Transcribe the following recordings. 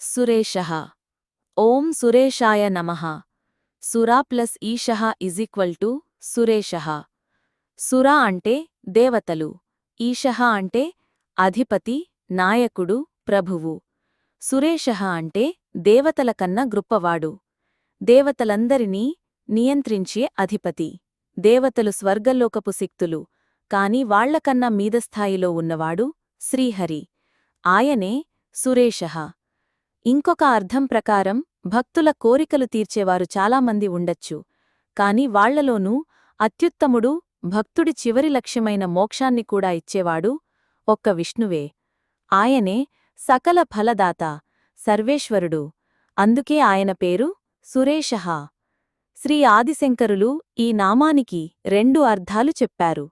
సురేషః. ఓం సురేషాయ నమః. సురా ప్లస్ ఈషః ఈక్వల్ టు సురేషః. సురా అంటే దేవతలు ఈషః అంటే అధిపతి నాయకుడు ప్రభువు. సురేషః అంటే దేవతల కన్న గృప్పవాడు. దేవతలందరినీ నియంత్రించే అధిపతి. దేవతలు స్వర్గలోకపు శక్తులు కాని వాళ్ళకన్నా మీదస్థాయిలో ఉన్నవాడు శ్రీహరి. ఆయనే సురేషః. ఇంకొక అర్థం ప్రకారం భక్తుల కోరికలు తీర్చేవారు చాలామంది ఉండొచ్చు. కాని వాళ్ళలోనూ అత్యుత్తముడు భక్తుడి చివరి లక్ష్యమైన మోక్షాన్ని కూడా ఇచ్చేవాడు ఒక్క విష్ణువే. ఆయనే సకల ఫలదాత సర్వేశ్వరుడు. అందుకే ఆయన పేరు సురేషః. శ్రీ ఆదిశంకరులు ఈ నామానికి రెండు అర్థాలు చెప్పారు.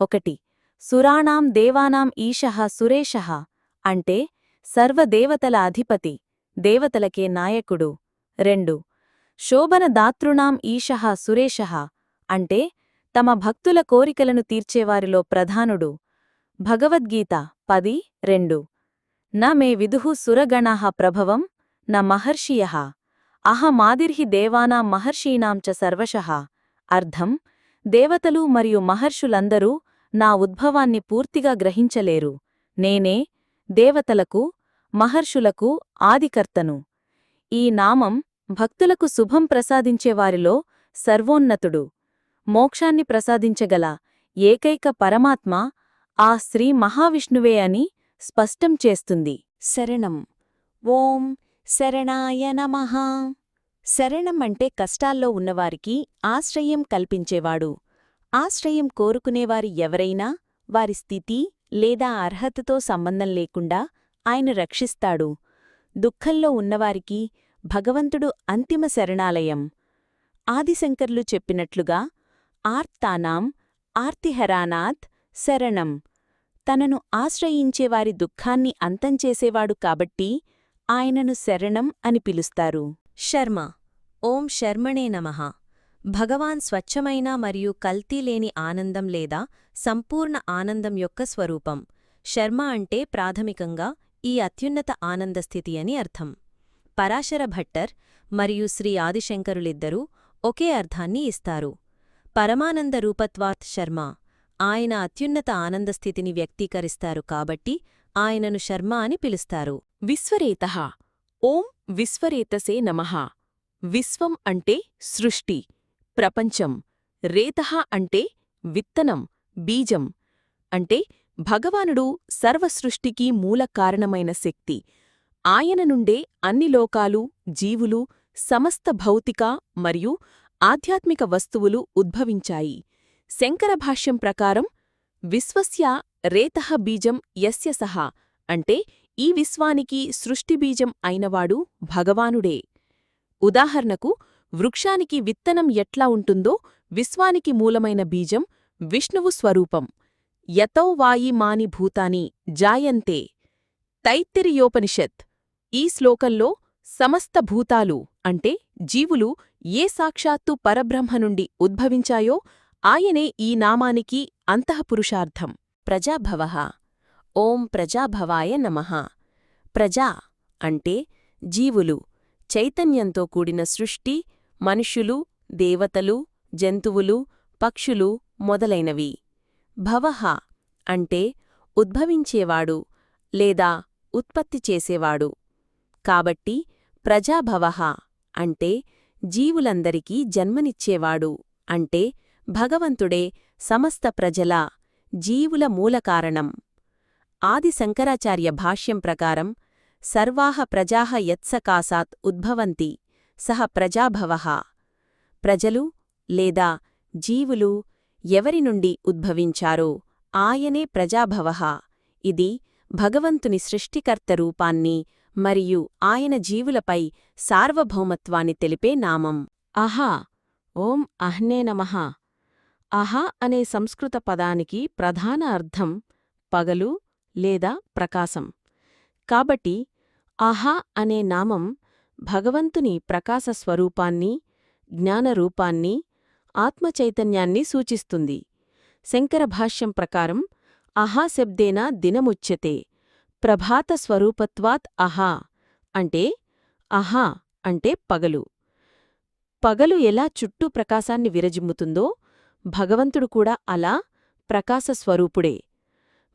ఒకటి సురాణాం దేవానాం ఈశః సురేషః అంటే సర్వదేవతల అధిపతి. దేవతలకే నాయకుడు. రెండు. శోభన దాతృణాం ఈశః సురేషః అంటే తమ భక్తుల కోరికలను తీర్చేవారిలో ప్రధానుడు. భగవద్గీత పది రెండు. న మే విదు సురగణ ప్రభవం న మహర్షియ. అహమాదిర్హి దేవానాం మహర్షీణాం చ సర్వశః. అర్థం. దేవతలు మరియు మహర్షులందరూ నా ఉద్భవాన్ని పూర్తిగా గ్రహించలేరు. నేనే దేవతలకు మహర్షులకు ఆదికర్తను. ఈ నామం భక్తులకు శుభం ప్రసాదించేవారిలో సర్వోన్నతుడు. మోక్షాన్ని ప్రసాదించగల ఏకైక పరమాత్మ ఆ శ్రీ మహావిష్ణువే అని స్పష్టం చేస్తుంది. శరణం. ఓం శరణాయ నమః. శరణం అంటే కష్టాల్లో ఉన్నవారికి ఆశ్రయం కల్పించేవాడు. ఆశ్రయం కోరుకునేవారి ఎవరైనా వారి స్థితి లేదా అర్హతతో సంబంధం లేకుండా ఆయన రక్షిస్తాడు. దుఃఖంలో ఉన్నవారికి భగవంతుడు అంతిమ శరణాలయం. ఆదిశంకర్లు చెప్పినట్లుగా ఆర్తానాం ఆర్తిహరానాథ్ శరణం. తనను ఆశ్రయించేవారి దుఃఖాన్ని అంతంచేసేవాడు కాబట్టి ఆయనను శరణం అని పిలుస్తారు. శర్మ. ఓం శర్మణే నమః. భగవాన్ స్వచ్ఛమైన మరియు కల్తీలేని ఆనందం లేదా సంపూర్ణ ఆనందం యొక్క స్వరూపం. శర్మ అంటే ప్రాథమికంగా ఈ అత్యున్నత ఆనందస్థితి అని అర్థం. పరాశర భట్టర్ మరియు శ్రీ ఆదిశంకరులిద్దరూ ఒకే అర్థాన్ని ఇస్తారు. పరమానంద రూపత్వాత్ శర్మ ఆయన అత్యున్నత ఆనందస్థితిని వ్యక్తీకరిస్తారు కాబట్టి ఆయనను శర్మ అని పిలుస్తారు. విశ్వరేతః. ఓం విశ్వరేతసే నమః. విశ్వం అంటే సృష్టి ప్రపంచం. రేతః అంటే విత్తనం బీజం అంటే భగవానుడు సర్వసృష్టికి మూల కారణమైన శక్తి. ఆయన నుండే అన్ని లోకాలు జీవులు సమస్త భౌతిక మరియు ఆధ్యాత్మిక వస్తువులు ఉద్భవించాయి. శంకరభాష్యం ప్రకారం విశ్వస్య రేతః బీజం యస్య సహా అంటే ఈ విశ్వానికి సృష్టిబీజం అయినవాడు భగవానుడే. ఉదాహరణకు వృక్షానికి విత్తనం ఎట్లా ఉంటుందో విశ్వానికి మూలమైన బీజం విష్ణువు స్వరూపం. యతోవాయిమాని భూతాని జాయంతే తైత్తిరియోపనిషత్. ఈ శ్లోకంలో సమస్త భూతాలు అంటే జీవులు ఏ సాక్షాత్తు పరబ్రహ్మ నుండి ఉద్భవించాయో ఆయనే ఈ నామానికి అంతఃపురుషార్థం. ప్రజాభవ. ఓం ప్రజాభవాయ నమః. ప్రజా అంటే జీవులు చైతన్యంతో కూడిన సృష్టి మనుష్యులు దేవతలు జంతువులు పక్షులు మొదలైనవి. భవహ అంటే ఉద్భవించేవాడు లేదా ఉత్పత్తి చేసేవాడు. కాబట్టి ప్రజాభవః అంటే జీవులందరికీ జన్మనిచ్చేవాడు అంటే భగవంతుడే సమస్త ప్రజల జీవుల మూలకారణం ఆది శంకరాచార్య భాష్యం ప్రకారం సర్వాహ ప్రజాహ యత్సకాసాత్ ఉద్భవంతి సహ ప్రజాభవః. ప్రజలు లేదా జీవులు ఎవరి నుండి ఉద్భవించారో ఆయనే ప్రజాభవః. ఇది భగవంతుని సృష్టికర్త రూపాన్ని మరియు ఆయన జీవులపై సార్వభౌమత్వాన్ని తెలిపే నామం. అహా ఓం అహ్నే నమః. అహా అనే సంస్కృత పదానికి ప్రధాన అర్థం పగలు లేదా ప్రకాశం. కాబట్టి అహా అనే నామం భగవంతుని ప్రకాశ స్వరూపాన్ని జ్ఞానరూపాన్ని ఆత్మచైతన్యాన్ని సూచిస్తుంది. శంకరభాష్యం ప్రకారం అహా శబ్దేనా దినముచ్యతే ప్రభాత స్వరూపత్వాత్ అహా అంటే అహా అంటే పగలు. పగలు ఎలా చుట్టూ ప్రకాశాన్ని విరజిమ్ముతుందో భగవంతుడు కూడా అలా ప్రకాశస్వరూపుడే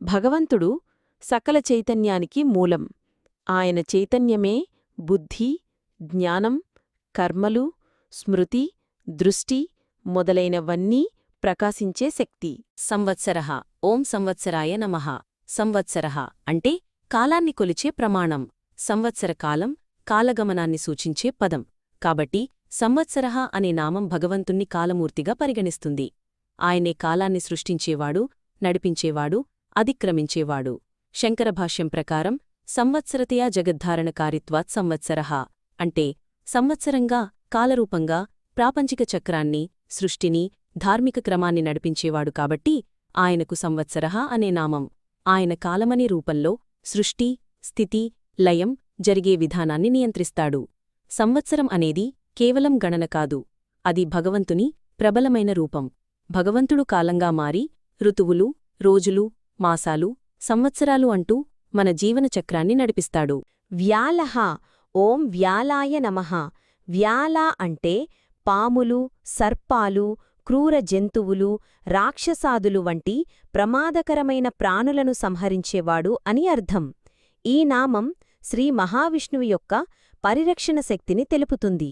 భగవంతుడు సకల చైతన్యానికి మూలం. ఆయన చైతన్యమే బుద్ధి జ్ఞానం కర్మలు స్మృతి దృష్టి మొదలైనవన్నీ ప్రకాశించే శక్తి. సంవత్సరః. ఓం సంవత్సరాయ నమః. సంవత్సరః అంటే కాలాన్ని కొలిచే ప్రమాణం. సంవత్సర కాలం కాలగమనాన్ని సూచించే పదం. కాబట్టి సంవత్సరః అనే నామం భగవంతుణ్ణి కాలమూర్తిగా పరిగణిస్తుంది. ఆయనే కాలాన్ని సృష్టించేవాడు నడిపించేవాడు అతిక్రమించేవాడు. శంకరభాష్యం ప్రకారం సంవత్సరతయా జగద్ధారణకారిత్వాత్ సంవత్సరః అంటే సంవత్సరంగా కాలరూపంగా ప్రాపంచిక చక్రాన్ని సృష్టిని ధార్మిక క్రమాన్ని నడిపించేవాడు కాబట్టి ఆయనకు సంవత్సరః అనే నామం. ఆయన కాలమనే రూపంలో సృష్టి స్థితి లయం జరిగే విధానాన్ని నియంత్రిస్తాడు. సంవత్సరం అనేది కేవలం గణన కాదు అది భగవంతుని ప్రబలమైన రూపం. భగవంతుడు కాలంగా మారి ఋతువులు రోజులు మాసాలు సంవత్సరాలు అంటూ మన జీవన చక్రాన్ని నడిపిస్తాడు. వ్యాలహ ఓం వ్యాలాయ నమః. వ్యాల అంటే పాములు సర్పాలు క్రూర జంతువులు రాక్షసాదులు వంటి ప్రమాదకరమైన ప్రాణులను సంహరించేవాడు అని అర్థం. ఈ నామం శ్రీ మహావిష్ణువు యొక్క పరిరక్షణ శక్తిని తెలుపుతుంది.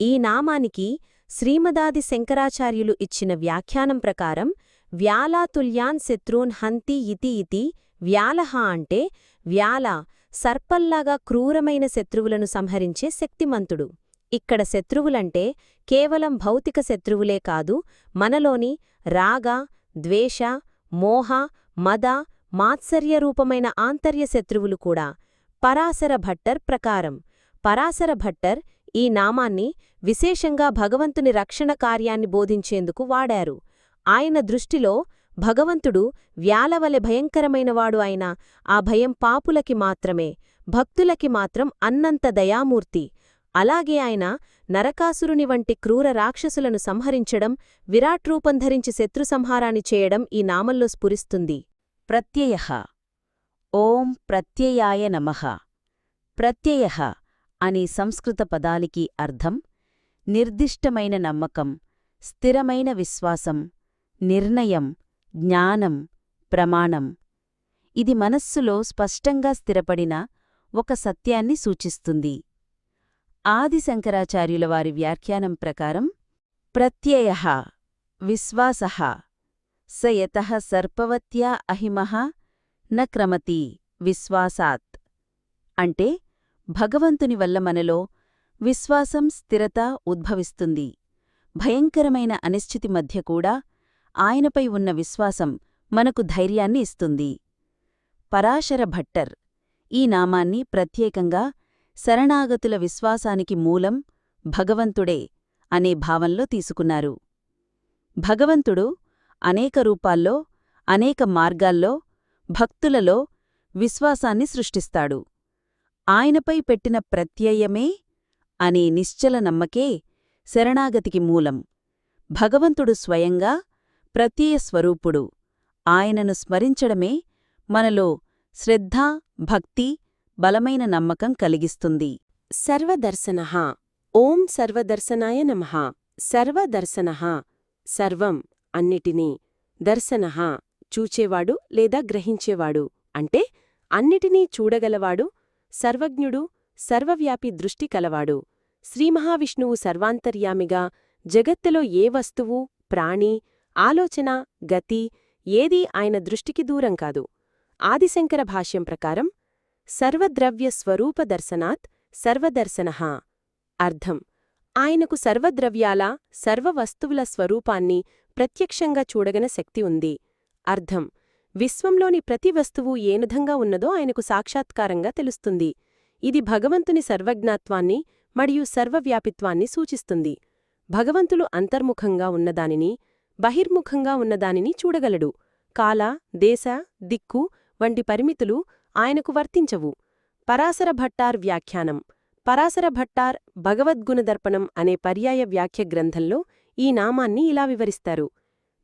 ఈ నామానికి శ్రీమదాది శంకరాచార్యులు ఇచ్చిన వ్యాఖ్యానం ప్రకారం వ్యాలాతుల్యాన్ శత్రూన్ హంతి ఇతి ఇతి వ్యాలహ అంటే వ్యాల సర్పల్లాగా క్రూరమైన శత్రువులను సంహరించే శక్తిమంతుడు. ఇక్కడ శత్రువులంటే కేవలం భౌతిక శత్రువులే కాదు మనలోని రాగ ద్వేష మోహ మద మాత్సర్య రూపమైన ఆంతర్య శత్రువులు కూడా. పరాశర భట్టర్ ప్రకారం. పరాశర భట్టర్ ఈ నామాన్ని విశేషంగా భగవంతుని రక్షణ కార్యాన్ని బోధించేందుకు వాడారు. ఆయన దృష్టిలో భగవంతుడు వ్యాలవలె భయంకరమైనవాడు అయిన ఆ భయం పాపులకి మాత్రమే భక్తులకి మాత్రం అన్నంత దయామూర్తి. అలాగే ఆయన నరకాసురుని వంటి క్రూర రాక్షసులను సంహరించడం విరాట్ రూపం ధరించి శత్రు సంహారాన్ని చేయడం ఈ నామంలో స్ఫురిస్తుంది. ప్రత్యయ. ఓం ప్రత్యయాయ నమః. ప్రత్యయ అనే సంస్కృత పదాలికి అర్థం నిర్దిష్టమైన నమ్మకం స్థిరమైన విశ్వాసం నిర్ణయం జ్ఞానం ప్రమాణం. ఇది మనస్సులో స్పష్టంగా స్థిరపడిన ఒక సత్యాన్ని సూచిస్తుంది. ఆదిశంకరాచార్యుల వారి వ్యాఖ్యానం ప్రకారం ప్రత్యయ విశ్వాస స యత సర్పవత్యా అహిమః న క్రమతి విశ్వాసాత్. అంటే భగవంతుని వల్ల మనలో విశ్వాసం స్థిరత ఉద్భవిస్తుంది. భయంకరమైన అనిశ్చితి మధ్య కూడా ఆయనపై ఉన్న విశ్వాసం మనకు ధైర్యాన్ని ఇస్తుంది. పరాశర భట్టర్ ఈ నామాన్ని ప్రత్యేకంగా శరణాగతుల విశ్వాసానికి మూలం భగవంతుడే అనే భావంలో తీసుకున్నారు. భగవంతుడు అనేక రూపాల్లో అనేక మార్గాల్లో భక్తులలో విశ్వాసాన్ని సృష్టిస్తాడు. ఆయనపై పెట్టిన ప్రత్యయమే అనే నిశ్చల నమ్మకే శరణాగతికి మూలం. భగవంతుడు స్వయంగా ప్రత్యయ స్వరూపుడు. ఆయనను స్మరించడమే మనలో శ్రద్ధ భక్తి బలమైన నమ్మకం కలిగిస్తుంది. సర్వదర్శన. ఓం సర్వదర్శనాయ నమ. సర్వదర్శన. సర్వం అన్నిటినీ దర్శన చూచేవాడు లేదా గ్రహించేవాడు. అంటే అన్నిటినీ చూడగలవాడు సర్వజ్ఞుడు సర్వవ్యాపి దృష్టి కలవాడు. శ్రీమహావిష్ణువు సర్వాంతర్యామిగా జగత్తులో ఏ వస్తువు ప్రాణి ఆలోచన గతి ఏదీ ఆయన దృష్టికి దూరం కాదు. ఆదిశంకర భాష్యం ప్రకారం సర్వద్రవ్య స్వరూప దర్శనాత్ సర్వదర్శన అర్థం. ఆయనకు సర్వద్రవ్యాల సర్వవస్తువుల స్వరూపాన్ని ప్రత్యక్షంగా చూడగన శక్తి ఉంది. అర్థం. విశ్వంలోని ప్రతి వస్తువు ఏనుధంగా ఉన్నదో ఆయనకు సాక్షాత్కారంగా తెలుస్తుంది. ఇది భగవంతుని సర్వజ్ఞాత్వాన్ని మరియు సర్వవ్యాపిత్వాన్ని సూచిస్తుంది. భగవంతులు అంతర్ముఖంగా ఉన్నదానిని బహిర్ముఖంగా ఉన్నదానిని చూడగలడు. కాల దేశ దిక్కు వంటి పరిమితులు ఆయనకు వర్తించవు. పరాశర భట్టార్ వ్యాఖ్యానం. పరాశర భట్టార్ భగవద్గుణదర్పణం అనే పర్యాయ వ్యాఖ్య గ్రంథంలో ఈ నామాన్ని ఇలా వివరిస్తారు.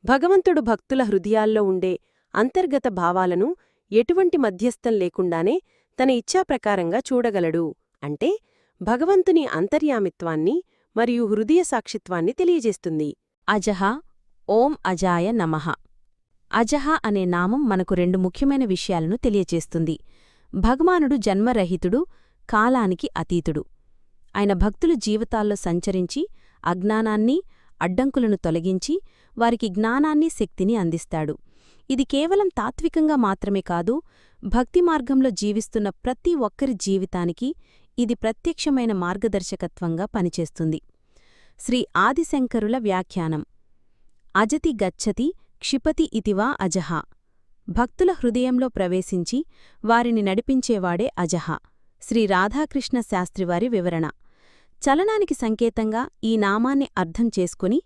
భగవంతుడు భక్తుల హృదయాల్లో ఉండే అంతర్గత భావాలను ఎటువంటి మధ్యస్థం లేకుండానే తన ఇచ్ఛాప్రకారంగా చూడగలడు. అంటే భగవంతుని అంతర్యామిత్వాన్ని మరియు హృదయ సాక్షిత్వాన్ని తెలియజేస్తుంది. అజహ ఓం అజాయ నమః. అజహ అనే నామం మనకు రెండు ముఖ్యమైన విషయాలను తెలియచేస్తుంది. భగవానుడు జన్మరహితుడు కాలానికి అతీతుడు. ఆయన భక్తుల జీవితాల్లో సంచరించి అజ్ఞానాన్ని అడ్డంకులను తొలగించి వారికి జ్ఞానాన్ని శక్తిని అందిస్తాడు. ఇది కేవలం తాత్వికంగా మాత్రమే కాదు భక్తి మార్గంలో జీవిస్తున్న ప్రతి ఒక్కరి జీవితానికి ఇది ప్రత్యక్షమైన మార్గదర్శకత్వంగా పనిచేస్తుంది. శ్రీ ఆదిశంకరుల వ్యాఖ్యానం. అజతి గచ్చతి క్షిపతి ఇతివా అజహ. భక్తుల హృదయంలో ప్రవేశించి వారిని నడిపించేవాడే అజహ. శ్రీ రాధాకృష్ణ శాస్త్రివారి వివరణ. చలనానికి సంకేతంగా ఈ నామాన్ని అర్థం చేసుకుని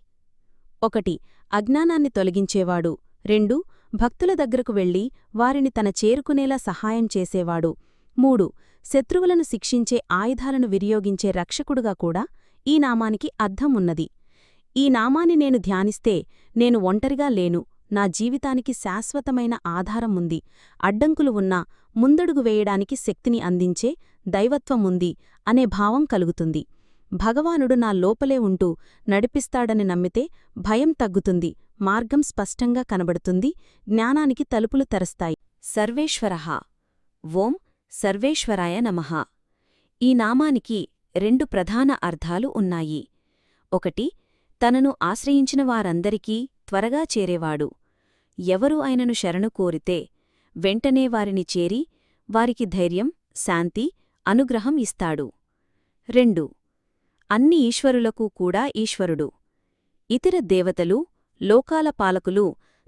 ఒకటి అజ్ఞానాన్ని తొలగించేవాడు. రెండు భక్తుల దగ్గరకు వెళ్ళి వారిని తన చేరుకునేలా సహాయం చేసేవాడు. మూడు శత్రువులను శిక్షించే ఆయుధాలను వినియోగించే రక్షకుడుగా కూడా ఈ నామానికి అర్థం ఉన్నది. ఈ నామాన్ని నేను ధ్యానిస్తే నేను ఒంటరిగా లేను. నా జీవితానికి శాశ్వతమైన ఆధారం ఉంది. అడ్డంకులు ఉన్నా ముందడుగు వేయడానికి శక్తిని అందించే దైవత్వముంది అనే భావం కలుగుతుంది. భగవానుడు నా లోపలే ఉంటూ నడిపిస్తాడని నమ్మితే భయం తగ్గుతుంది. మార్గం స్పష్టంగా కనబడుతుంది. జ్ఞానానికి తలుపులు తెరస్తాయి. సర్వేశ్వరః. ఓం సర్వేశ్వరాయ నమః. ఈ నామానికి రెండు ప్రధాన అర్థాలు ఉన్నాయి. ఒకటి తనను ఆశ్రయించిన వారందరికీ త్వరగా చేరేవాడు. ఎవరు ఆయనను శరణు కోరితే వెంటనే వారిని చేరి వారికి ధైర్యం శాంతి అనుగ్రహం ఇస్తాడు. రెండు. అన్ని ఈశ్వరులకు కూడా ఈశ్వరుడు. ఇతర దేవతలు లోకాల పాలకులు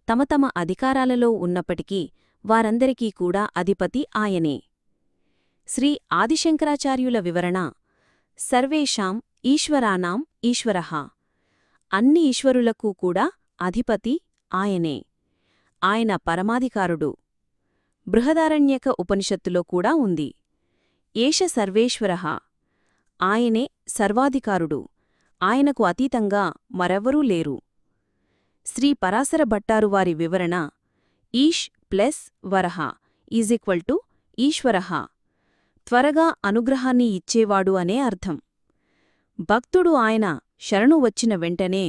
తమ తమ అధికారాలలో ఉన్నప్పటికీ వారందరికీ కూడా అధిపతి ఆయనే. శ్రీ ఆదిశంకరాచార్యుల వివరణ సర్వేషాం ఈశ్వరానాం ఈశ్వరః. అన్ని ఈశ్వరులకు కూడా అధిపతి ఆయనే. ఆయన పరమాధికారుడు. బృహదారణ్యక ఉపనిషత్తులో కూడా ఉంది. ఏష సర్వేశ్వరః. ఆయనే సర్వాధికారుడు. ఆయనకు అతీతంగా మరెవ్వరూ లేరు. శ్రీ పరాశర భట్టారు వారి వివరణ ఈష్ ప్లస్ వరహ ఈజిక్వల్ టు ఈశ్వరః. త్వరగా అనుగ్రహాన్ని ఇచ్చేవాడు అనే అర్థం. భక్తుడు ఆయన శరణు వచ్చిన వెంటనే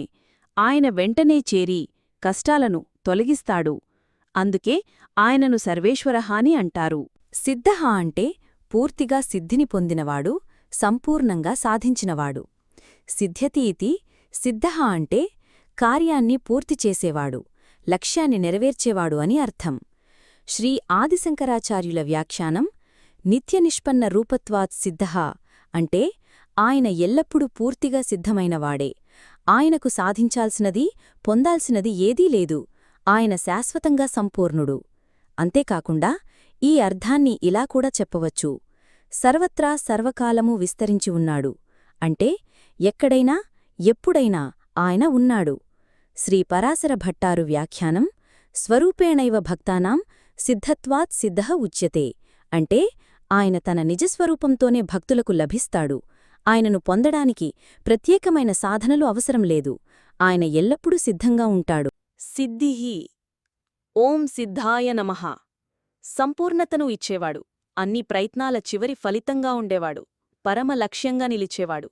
ఆయన వెంటనే చేరి కష్టాలను తొలగిస్తాడు. అందుకే ఆయనను సర్వేశ్వరహాని అంటారు. సిద్ధహ అంటే పూర్తిగా సిద్ధిని పొందినవాడు సంపూర్ణంగా సాధించినవాడు. సిద్ధ్యతి ఇతి సిద్ధహ అంటే కార్యాన్ని పూర్తి చేసేవాడు లక్ష్యాన్ని నెరవేర్చేవాడు అని అర్థం. శ్రీ ఆదిశంకరాచార్యుల వ్యాఖ్యానం నిత్యనిష్పన్న రూపత్వాత్ సిద్ధహ అంటే ఆయన ఎల్లప్పుడూ పూర్తిగా సిద్ధమైనవాడే. ఆయనకు సాధించాల్సినది పొందాల్సినది ఏదీ లేదు. ఆయన శాశ్వతంగా సంపూర్ణుడు. అంతేకాకుండా ఈ అర్థాన్ని ఇలా కూడా చెప్పవచ్చు. సర్వత్రా సర్వకాలము విస్తరించి ఉన్నాడు. అంటే ఎక్కడైనా ఎప్పుడైనా ఆయన ఉన్నాడు. శ్రీ పరాశర భట్టారు వ్యాఖ్యానం స్వరూపేణైవ భక్తానాం సిద్ధత్వాత్ సిద్ధః ఉచ్యతే. అంటే ఆయన తన నిజస్వరూపంతోనే భక్తులకు లభిస్తాడు. ఆయనను పొందడానికి ప్రత్యేకమైన సాధనలు అవసరం లేదు. ఆయన ఎల్లప్పుడూ సిద్ధంగా ఉంటాడు. సిద్ధిహి. ఓం సిద్ధాయ నమః. సంపూర్ణతను ఇచ్చేవాడు. అన్ని ప్రయత్నాల చివరి ఫలితంగా ఉండేవాడు. పరమ లక్ష్యంగా నిలిచేవాడు.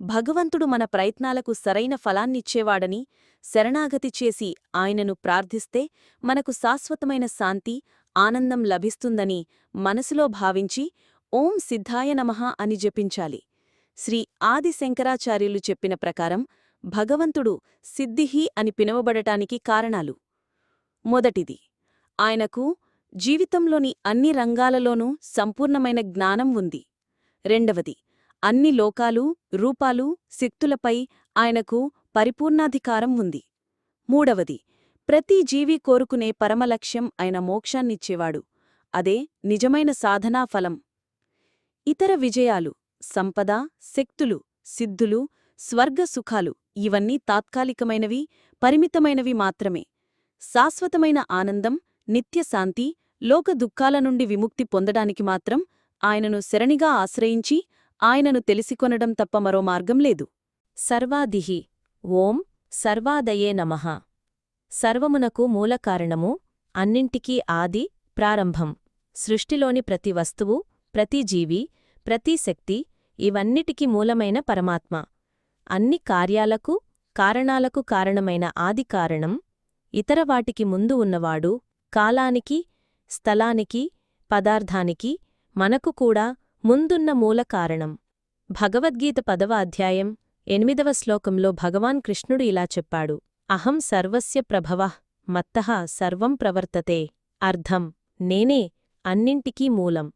భగవంతుడు మన ప్రయత్నాలకు సరైన ఫలాన్నిచ్చేవాడని శరణాగతి చేసి ఆయనను ప్రార్థిస్తే మనకు శాశ్వతమైన శాంతి ఆనందం లభిస్తుందని మనసులో భావించి ఓం సిద్ధాయ నమః అని జపించాలి. శ్రీ ఆది శంకరాచార్యులు చెప్పిన ప్రకారం భగవంతుడు సిద్ధిహి అని పినవబడటానికి కారణాలు. మొదటిది ఆయనకు జీవితంలోని అన్ని రంగాలలోనూ సంపూర్ణమైన జ్ఞానం ఉంది. రెండవది అన్ని లోకాలు రూపాలు శక్తులపై ఆయనకు పరిపూర్ణాధికారం ఉంది. మూడవది ప్రతి జీవి కోరుకునే పరమలక్ష్యం ఆయన మోక్షాన్నిచ్చేవాడు. అదే నిజమైన సాధనా ఫలం. ఇతర విజయాలు సంపద శక్తులు సిద్ధులు స్వర్గ సుఖాలు ఇవన్నీ తాత్కాలికమైనవి పరిమితమైనవి మాత్రమే. శాశ్వతమైన ఆనందం నిత్యశాంతి లోక దుఃఖాల నుండి విముక్తి పొందడానికి మాత్రం ఆయనను శరణిగా ఆశ్రయించి ఆయనను తెలిసికొనడం తప్ప మరో మార్గం లేదు. సర్వాదిహి. ఓం సర్వాదయే నమః. సర్వమునకు మూలకారణము అన్నింటికీ ఆది ప్రారంభం. సృష్టిలోని ప్రతి వస్తువు ప్రతి జీవి ప్రతి శక్తి ఇవన్నిటికి మూలమైన పరమాత్మ. అన్ని కార్యాలకు కారణాలకు కారణమైన ఆది కారణం ఇతర వాటికి ముందు ఉన్నవాడు కాలానికి స్థలానికి పదార్థానికి మనకు కూడా ముందున్న మూల కారణం. భగవద్గీత పదవ అధ్యాయం ఎనిమిదవ శ్లోకంలో భగవాన్ కృష్ణుడు ఇలా చెప్పాడు. అహం సర్వస్య ప్రభవ మత్తః సర్వం ప్రవర్తతే. అర్థం నేనే అన్నింటికీ మూలం.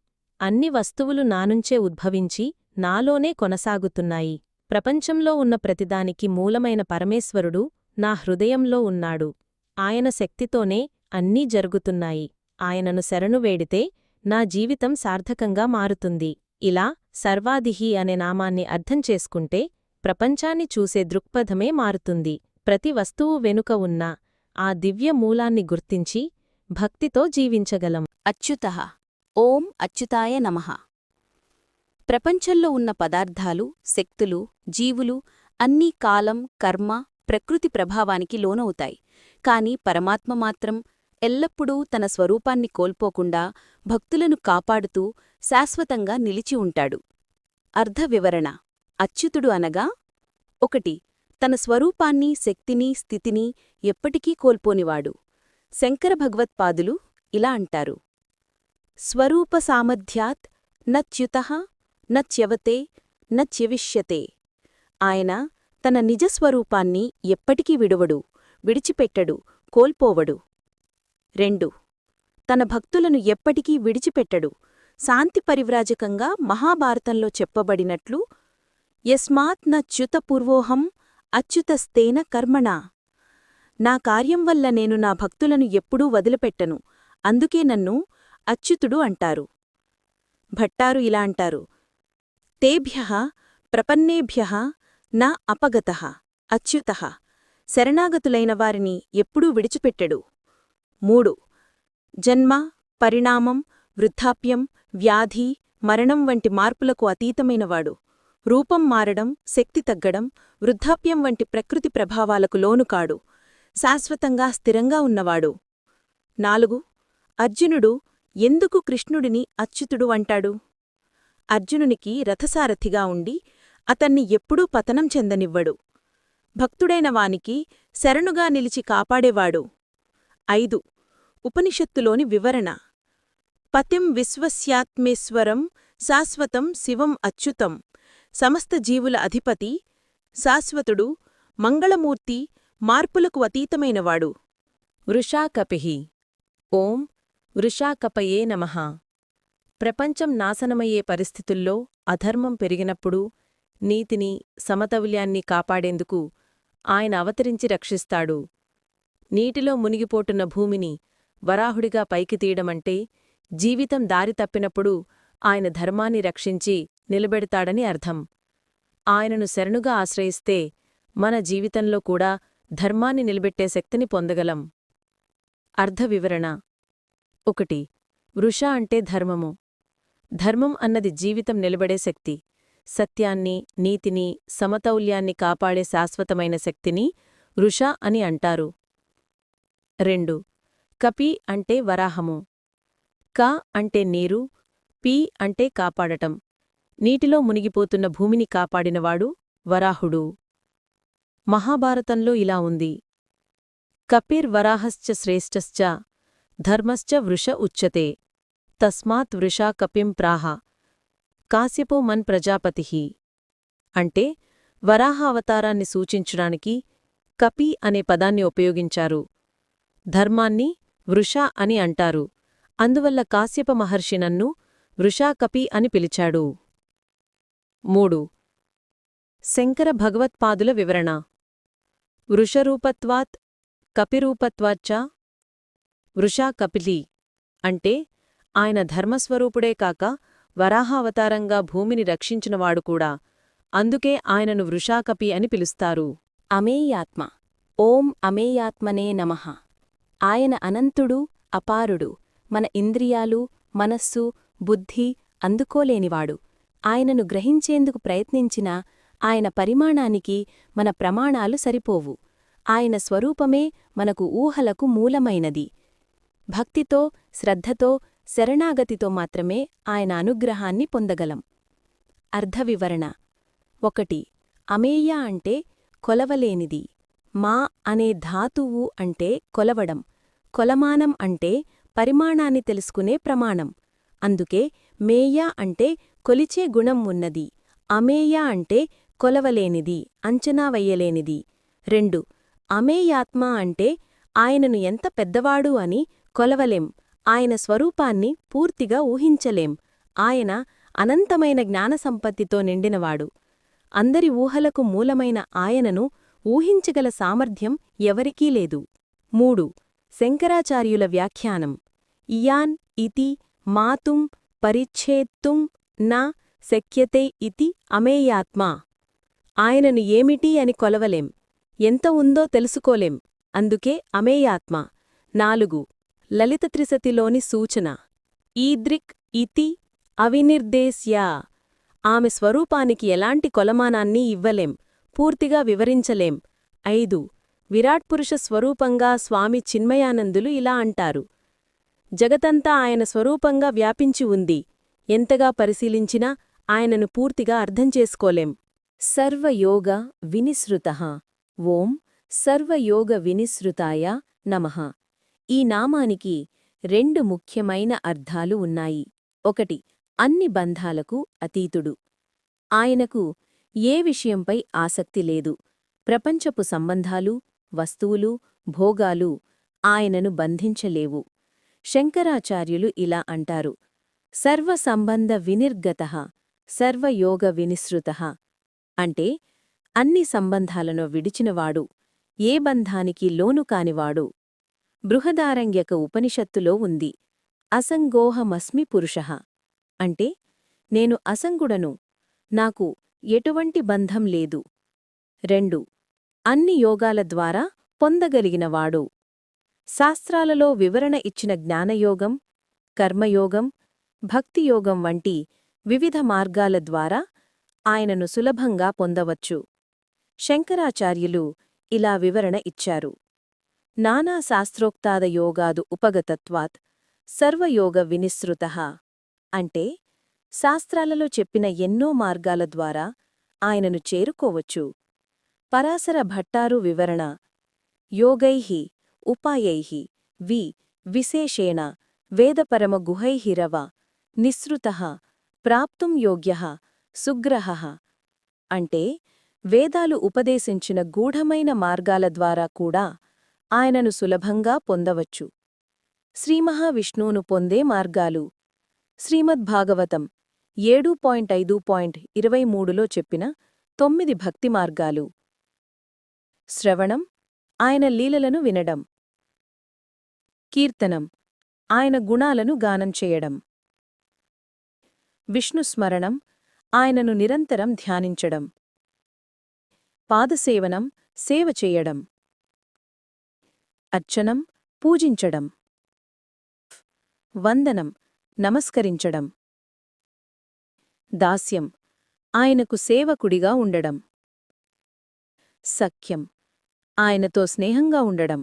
అన్ని వస్తువులు నానుంచే ఉద్భవించి నాలోనే కొనసాగుతున్నాయి. ప్రపంచంలో ఉన్న ప్రతిదానికి మూలమైన పరమేశ్వరుడు నా హృదయంలో ఉన్నాడు. ఆయన శక్తితోనే అన్నీ జరుగుతున్నాయి. ఆయనను శరణు వేడితే నా జీవితం సార్థకంగా మారుతుంది. ఇలా సర్వాదిహి అనే నామాన్ని అర్థం చేసుకుంటే ప్రపంచాన్ని చూసే దృక్పథమే మారుతుంది. ప్రతి వస్తువు వెనుక ఉన్న ఆ దివ్య మూలాన్ని గుర్తించి భక్తితో జీవించగలం. అచ్యుత. ఓం అచ్యుతాయ నమః. ప్రపంచంలో ఉన్న పదార్థాలు శక్తులు జీవులు అన్నీ కాలం కర్మ ప్రకృతి ప్రభావానికి లోనవుతాయి. కాని పరమాత్మ మాత్రం ఎల్లప్పుడూ తన స్వరూపాన్ని కోల్పోకుండా భక్తులను కాపాడుతూ శాశ్వతంగా నిలిచి ఉంటాడు. అర్ధవివరణ అచ్యుతుడు అనగా? ఒకటి. తన స్వరూపాన్ని శక్తిని స్థితిని ఎప్పటికీ కోల్పోనివాడు. శంకర భగవత్పాదులు ఇలా అంటారు. స్వరూప సామర్థ్యాత్ నచ్యుత నచ్యవతే నచ్యవిష్యతే. ఆయన తన నిజస్వరూపాన్ని ఎప్పటికీ విడువడు విడిచిపెట్టడు కోల్పోవడు. రెండు. తన భక్తులను ఎప్పటికీ విడిచిపెట్టడు. శాంతి పరివ్రాజకంగా మహాభారతంలో చెప్పబడినట్లు యస్మాత్ నచ్యుత పూర్వోహం అచ్యుతస్తేన కర్మణా. నా కార్యం వల్ల నేను నా భక్తులను ఎప్పుడూ వదిలిపెట్టను అందుకే నన్ను అచ్యుతుడు అంటారు. భట్టారు ఇలా అంటారు తేభ్య ప్రపన్నేభ్య నా అపగత అచ్యుత శరణాగతులైన వారిని ఎప్పుడూ విడిచిపెట్టడు. మూడు జన్మ పరిణామం వృద్ధాప్యం వ్యాధి మరణం వంటి మార్పులకు అతీతమైనవాడు. రూపం మారడం శక్తి తగ్గడం వృద్ధాప్యం వంటి ప్రకృతి ప్రభావాలకు లోనుకాడు శాశ్వతంగా స్థిరంగా ఉన్నవాడు. నాలుగు అర్జునుడు ఎందుకు కృష్ణుడిని అచ్యుతుడు అంటాడు? అర్జునునికి రథసారథిగా ఉండి అతన్ని ఎప్పుడూ పతనం చెందనివ్వడు. భక్తుడైన వానికి శరణుగా నిలిచి కాపాడేవాడు. ఐదు. ఉపనిషత్తులోని వివరణ. పతిం విశ్వస్యాత్మేశ్వరం శాశ్వతం శివం అచ్యుతం. సమస్త జీవుల అధిపతి శాశ్వతుడు మంగళమూర్తి మార్పులకు అతీతమైనవాడు. వృషాకపిః. ఓం వృషాకపయే నమః. ప్రపంచం నాశనమయ్యే పరిస్థితుల్లో అధర్మం పెరిగినప్పుడు నీతిని సమతౌల్యాన్ని కాపాడేందుకు ఆయన అవతరించి రక్షిస్తాడు. నీటిలో మునిగిపోటున్న భూమిని వరాహుడిగా పైకి తీయడమంటే జీవితం దారి తప్పినప్పుడు ఆయన ధర్మాన్ని రక్షించి నిలబెడతాడని అర్థం. ఆయనను శరణుగా ఆశ్రయిస్తే మన జీవితంలో కూడా ధర్మాన్ని నిలబెట్టే శక్తిని పొందగలం. అర్ధవివరణ ఒకటి. వృష అంటే ధర్మము. ధర్మం అన్నది జీవితం నిలబడే శక్తి. సత్యాన్ని నీతిని సమతౌల్యాన్ని కాపాడే శాశ్వతమైన శక్తిని వృష అని అంటారు. రెండు. కపి అంటే వరాహము. క అంటే నీరు. పి అంటే కాపాడటం. నీటిలో మునిగిపోతున్న భూమిని కాపాడినవాడు వరాహుడు. మహాభారతంలో ఇలా ఉంది. కపిర్వరాహశ్చ శ్రేష్టశ్చ ధర్మశ్చ వృష ఉచ్యతే. తస్మాత్ వృషా కపిం ప్రాహ. కాశ్యపో మన్ ప్రజాపతి. అంటే వరాహ అవతారాన్ని సూచించడానికి కపి అనే పదాన్ని ఉపయోగించారు. ధర్మాన్ని వృష అని అంటారు. అందువల్ల కాశ్యప మహర్షి నన్ను వృషాకపి అని పిలిచాడు. మూడు. శంకర భగవత్పాదుల వివరణ. వృషరూపత్వాత్ కపిరూపత్వాచ్చ వృషా కపిలి. అంటే ఆయన ధర్మస్వరూపుడే కాక వరాహావతారంగా భూమిని రక్షించినవాడు కూడా. అందుకే ఆయనను వృషాకపి అని పిలుస్తారు. అమేయాత్మ. ఓం అమేయాత్మనే నమః. ఆయన అనంతుడు అపారుడు. మన ఇంద్రియాలు మనస్సు బుద్ధి అందుకోలేనివాడు. ఆయనను గ్రహించేందుకు ప్రయత్నించినా ఆయన పరిమాణానికి మన ప్రమాణాలు సరిపోవు. ఆయన స్వరూపమే మనకు ఊహలకు మూలమైనది. భక్తితో శ్రద్ధతో శరణాగతితో మాత్రమే ఆయన అనుగ్రహాన్ని పొందగలం. అర్ధవివరణ ఒకటి అమేయ అంటే కొలవలేనిది. మా అనే ధాతువు అంటే కొలవడం. కొలమానం అంటే పరిమాణాన్ని తెలుసుకునే ప్రమాణం. అందుకే మేయ అంటే కొలిచే గుణం ఉన్నది. అమేయ అంటే కొలవలేనిది అంచనా వెయ్యలేనిది రెండు అమేయాత్మ అంటే ఆయనను ఎంత పెద్దవాడు అని కొలవలేం. ఆయన స్వరూపాన్ని పూర్తిగా ఊహించలేం. ఆయన అనంతమైన జ్ఞానసంపత్తితో నిండినవాడు. అందరి ఊహలకు మూలమైన ఆయనను ఊహించగల సామర్థ్యం ఎవరికీ లేదు. మూడు. శంకరాచార్యుల వ్యాఖ్యానం. ఇయాన్ ఇతి మాతుం పరిచ్ఛేత్తుం నా శక్యతే ఇతి అమేయాత్మా. ఆయనను ఏమిటి అని కొలవలేం. ఎంత ఉందో తెలుసుకోలేం. అందుకే అమేయాత్మ. నాలుగు. లలిత త్రిసతిలోని సూచన. ఈద్రిక్ ఇతి అవినిర్దేశ్యా. ఆమె స్వరూపానికి ఎలాంటి కొలమానాన్ని ఇవ్వలేం పూర్తిగా వివరించలేం. ఐదు విరాట్పురుష స్వరూపంగా స్వామి చిన్మయానందులు ఇలా అంటారు. జగతంతా ఆయన స్వరూపంగా వ్యాపించి ఉంది. ఎంతగా పరిశీలించినా ఆయనను పూర్తిగా అర్థం చేసుకోలేం. సర్వయోగ వినిసృత. ఓం సర్వయోగ వినిసృతాయ నమః. ఈ నామానికి రెండు ముఖ్యమైన అర్థాలు ఉన్నాయి. ఒకటి అన్ని బంధాలకు అతీతుడు. ఆయనకు ఏ విషయంపై ఆసక్తి లేదు. ప్రపంచపు సంబంధాలు వస్తువులు భోగాలు ఆయనను బంధించలేవు. శంకరాచార్యులు ఇలా అంటారు. సర్వసంబంధ వినిర్గత సర్వయోగ వినిసృత. అంటే అన్ని సంబంధాలను విడిచినవాడు ఏ బంధానికి లోను కానివాడు. బృహదారంగ్యక ఉపనిషత్తులో ఉంది. అసంగోహమస్మి పురుష. అంటే నేను అసంగుడను. నాకు ఎటువంటి బంధం లేదు. రెండు అన్ని యోగాల ద్వారా పొందగలిగినవాడు. శాస్త్రాలలో వివరణ ఇచ్చిన జ్ఞానయోగం కర్మయోగం భక్తియోగం వంటి వివిధ మార్గాల ద్వారా ఆయనను సులభంగా పొందవచ్చు. శంకరాచార్యులు ఇలా వివరణ ఇచ్చారు. నానా శాస్త్రోక్తాద యోగాదు ఉపగతత్వాత్ సర్వయోగ వినిసృత. అంటే శాస్త్రాలలో చెప్పిన ఎన్నో మార్గాల ద్వారా ఆయనను చేరుకోవచ్చు. పరాశర భట్టారు వివరణ. యోగై ఉపాయై వి విశేషేణ వేదపరమ గుహైహిరవ నిస్సృతః ప్రాప్తుం యోగ్యః సుగ్రహః. అంటే వేదాలు ఉపదేశించిన గూఢమైన మార్గాల ద్వారా కూడా ఆయనను సులభంగా పొందవచ్చు. శ్రీమహావిష్ణువును పొందే మార్గాలు. శ్రీమద్భాగవతం ఏడు పాయింట్ ఐదు పాయింట్ ఇరవై మూడులో చెప్పిన తొమ్మిది భక్తి మార్గాలు. శ్రవణం ఆయన లీలలను వినడం. కీర్తనం ఆయన గుణాలను గానం చేయడం. విష్ణుస్మరణం ఆయనను నిరంతరం ధ్యానించడం. పాదసేవనం సేవ చేయడం. అర్చనం పూజించడం. వందనం నమస్కరించడం. దాస్యం ఆయనకు సేవకుడిగా ఉండడం. సఖ్యం ఆయనతో స్నేహంగా ఉండడం.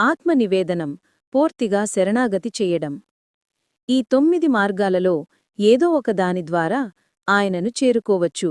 ఆత్మనివేదనం పూర్తిగా శరణాగతి చెయ్యడం ఈ తొమ్మిది మార్గాలలో ఏదో ఒకదాని ద్వారా ఆయనను చేరుకోవచ్చు.